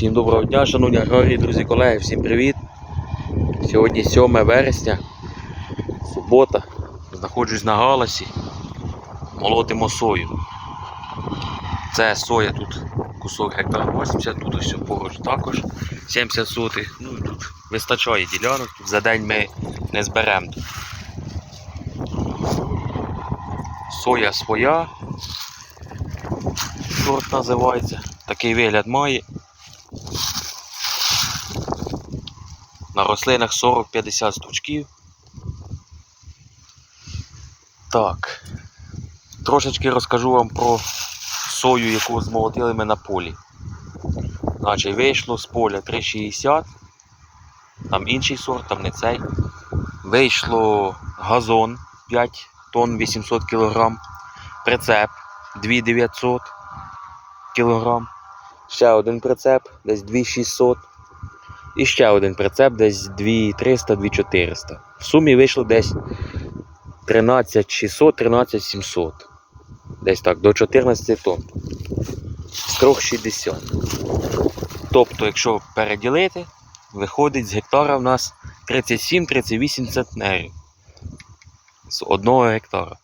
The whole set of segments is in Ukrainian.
Всім доброго дня, шановні аграрії, друзі, колеги, всім привіт. Сьогодні 7 вересня, субота. Знаходжусь на галасі. Молотимо сою. Це соя тут кусок гектар 80, тут ось поруч також 70 сотих. Ну тут вистачає ділянок, тут за день ми не зберемо. Соя своя. Сорт називається. Такий вигляд має. На рослинах 40-50 стручків. Так. Трошечки розкажу вам про сою, яку змолотили ми на полі. Значить, вийшло з поля 3,60. Там інший сорт, там не цей. Вийшло газон 5 тонн 800 кг. Прицеп 2900 кг. Ще один прицеп, десь 2600 і ще один прицеп десь 2300-2400. В сумі вийшло десь 13600, 13700. Десь так, до 14 тонн. З 360. Тобто, якщо переділити, виходить з гектара в нас 37-38 центнерів. З одного гектара.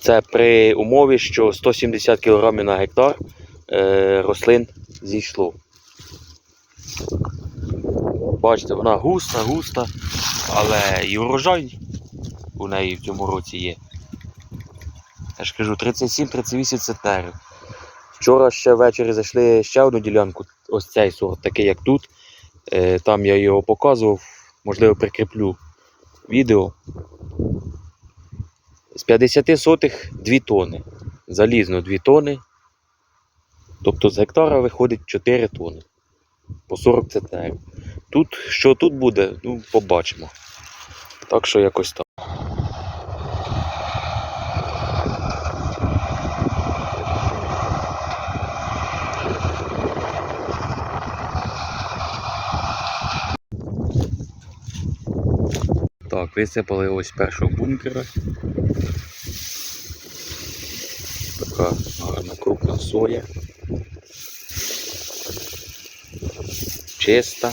Це при умові, що 170 кг на гектар е, рослин зійшло. Бачите, вона густа, густа, але і урожай у неї в цьому році є. Я ж кажу, 37-38 центнерів. Вчора ще ввечері зайшли ще одну ділянку, ось цей сорт, такий як тут. Е, Там я його показував, можливо, прикріплю відео. З 50 сотих 2 тони. Залізно 2 тони. Тобто з гектара виходить 4 тони. По 40 центнерів. Тут, що тут буде, ну, побачимо. Так що якось так. Так, висипали ось першого бункера. Така гарна крупна соя. Чиста.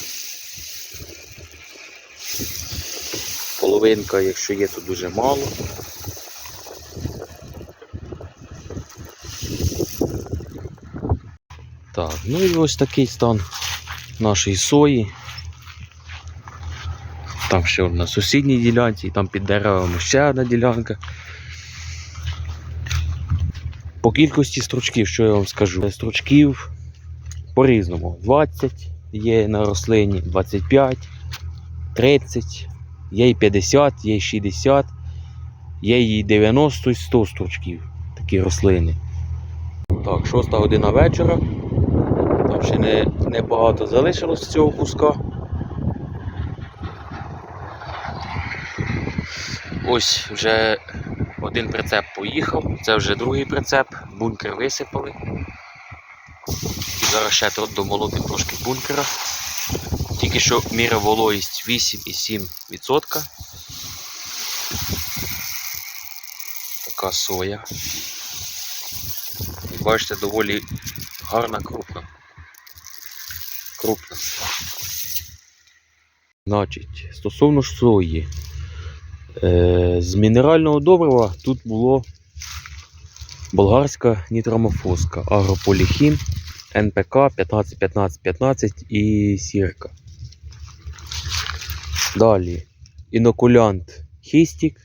Половинка, якщо є, то дуже мало. Так, ну і ось такий стан нашої сої. Там ще на сусідній ділянці, і там під деревами ще одна ділянка. По кількості стручків, що я вам скажу? Стручків по-різному. 20 є на рослині, 25, 30, є і 50, є і 60, є і 90 і 100 стручків. Такі рослини. Так, 6 година вечора. Там ще не, не багато залишилось цього куска. Ось вже один прицеп поїхав, це вже другий прицеп, бункер висипали. Зараз ще тут домолотим трошки бункера. Тільки що міра вологість 8,7%. Така соя. Бачите, доволі гарна крупна. Крупна. Значить, стосовно сої. Е, З мінерального добрива тут було болгарська нітромофоска, агрополіхін, НПК 15-15-15 і сірка. Далі інокулянт хістік.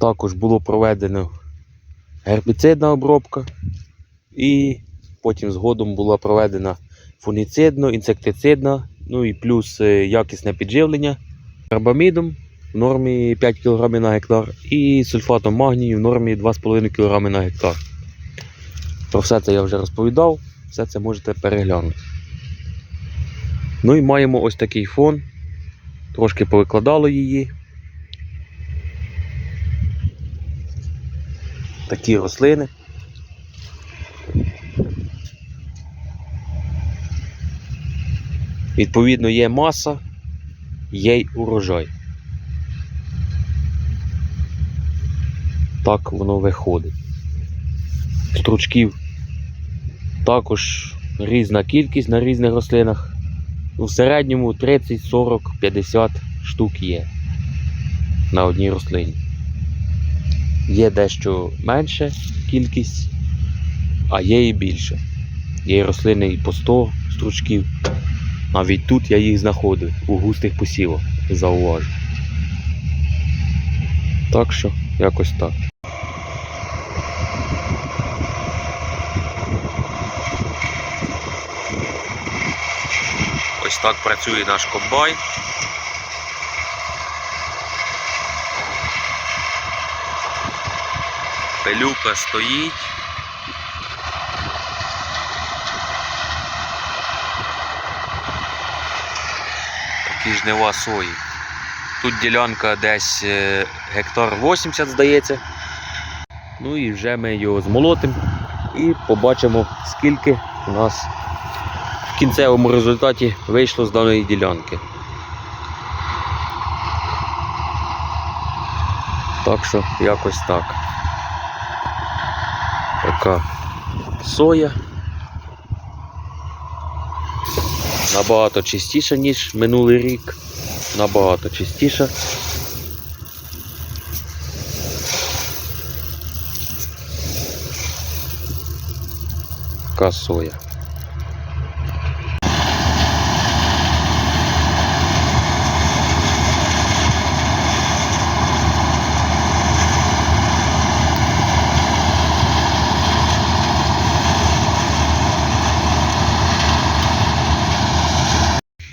Також було проведено гербіцидна обробка і потім згодом була проведена фуніцидно, інсектицидна, ну і плюс е, якісне підживлення карбамідом в нормі 5 кг на гектар і сульфатом магнію в нормі 2,5 кг на гектар. Про все це я вже розповідав, все це можете переглянути. Ну і маємо ось такий фон. Трошки повикладало її. Такі рослини. Відповідно, є маса, є й урожай. Так воно виходить. Стручків Також різна кількість на різних рослинах. У середньому 30, 40, 50 штук є на одній рослині. Є дещо менше кількість, а є і більше. Є рослини і по 100 стручків. Навіть тут я їх знаходив у густих посівах, зауважу. Так що, якось так. Так працює наш комбайн. Пилюка стоїть. Такі жнива сої. Тут ділянка десь е, гектар 80, здається. Ну і вже ми його змолотимо і побачимо, скільки у нас кінцевому результаті вийшло з даної ділянки. Так що якось так. Така соя. Набагато чистіша, ніж минулий рік. Набагато чистіша. Така соя.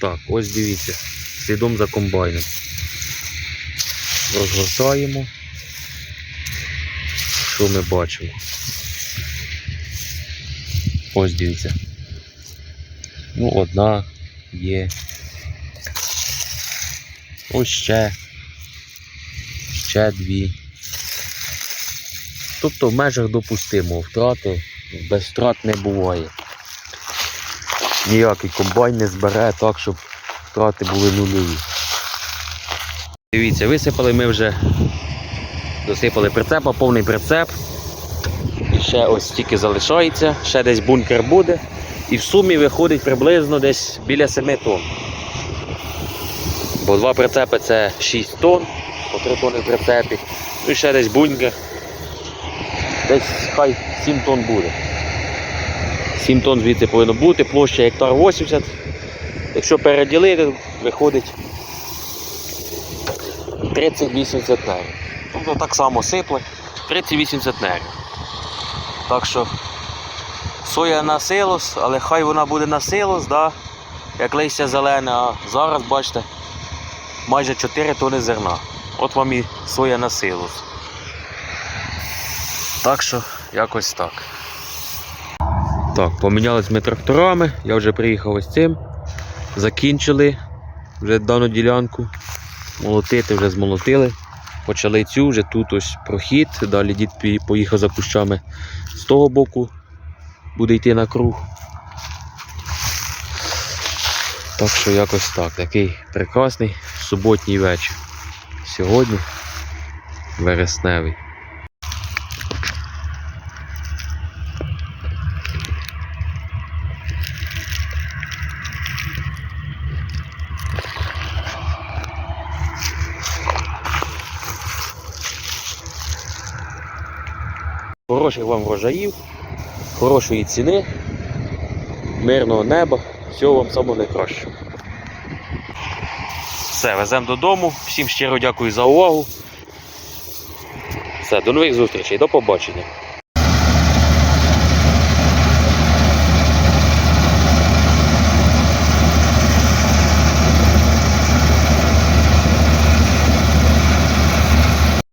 Так, ось дивіться, слідом за комбайном. Розгортаємо. Що ми бачимо? Ось дивіться. Ну, одна є. Ось ще. Ще дві. Тобто в межах допустимого втрати без втрат не буває. Ніякий комбайн не збере так, щоб втрати були нульові. Дивіться, висипали ми вже, досипали прицепа, повний прицеп. І ще ось тільки залишається, ще десь бункер буде. І в сумі виходить приблизно десь біля 7 тонн. Бо два прицепи це 6 тонн, по 3 тонни в прицепі. Ну і ще десь бункер. Десь хай 7 тонн буде. 7 тонн звідси повинно бути, площа гектар 80. Якщо переділити, виходить 38 центнерів. Тобто так само сипле 38 центнерів. Так що соя на силос, але хай вона буде на силос, да? як листя зелене, а зараз бачите майже 4 тони зерна. От вам і соя на силос. Так що якось так. Так, помінялись ми тракторами, я вже приїхав ось цим. Закінчили вже дану ділянку. Молотити вже змолотили. Почали цю, вже тут ось прохід. Далі дід поїхав за кущами з того боку, буде йти на круг. Так що якось так. Такий прекрасний суботній вечір. Сьогодні вересневий. Хороших вам врожаїв, хорошої ціни, мирного неба, всього вам самого найкращого. Все, веземо додому. Всім щиро дякую за увагу. Все, до нових зустрічей, до побачення.